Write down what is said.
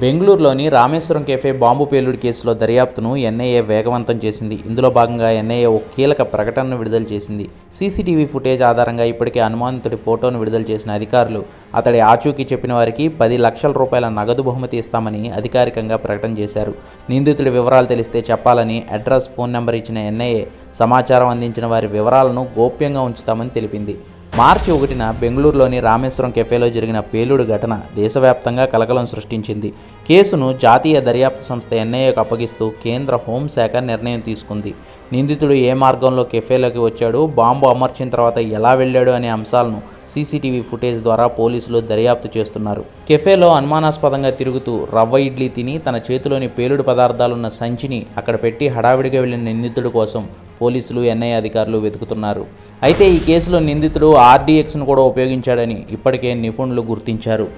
బెంగళూరులోని Rameswaram cafe bomb పేలుడు కేసులో దర్యాప్తును ఎన్ఐఏ వేగవంతం చేసింది. ఇందులో భాగంగా ఎన్ఐఏ ఒక కీలక ప్రకటనను విడుదల చేసింది. సీసీటీవీ ఫుటేజ్ ఆధారంగా ఇప్పటికే అనుమానితుడి ఫోటోను విడుదల చేసిన అధికారులు అతడి ఆచూకీ చెప్పిన వారికి పది లక్షల రూపాయల నగదు బహుమతి ఇస్తామని అధికారికంగా ప్రకటన చేశారు. నిందితుడి వివరాలు తెలిస్తే చెప్పాలని అడ్రస్ ఫోన్ నెంబర్ ఇచ్చిన ఎన్ఐఏ సమాచారం అందించిన వారి వివరాలను గోప్యంగా ఉంచుతామని తెలిపింది. మార్చి ఒకటిన బెంగళూరులోని రామేశ్వరం కెఫేలో జరిగిన పేలుడు ఘటన దేశవ్యాప్తంగా కలకలం సృష్టించింది. కేసును జాతీయ దర్యాప్తు సంస్థ ఎన్ఐఏకు అప్పగిస్తూ కేంద్ర హోంశాఖ నిర్ణయం తీసుకుంది. నిందితుడు ఏ మార్గంలో కెఫేలోకి వచ్చాడు బాంబు అమర్చిన తర్వాత ఎలా వెళ్ళాడు అనే అంశాలను సీసీటీవీ ఫుటేజ్ ద్వారా పోలీసులు దర్యాప్తు చేస్తున్నారు. కెఫేలో అనుమానాస్పదంగా తిరుగుతూ రవ్వ ఇడ్లీ తిని తన చేతిలోని పేలుడు పదార్థాలున్న సంచిని అక్కడ పెట్టి హడావిడిగా వెళ్ళిన నిందితుడి కోసం పోలీసులు ఎన్ఐ అధికారులు వెతుకుతున్నారు. అయితే ఈ కేసులో నిందితుడు ఆర్డీఎక్స్ను కూడా ఉపయోగించాడని ఇప్పటికే నిపుణులు గుర్తించారు.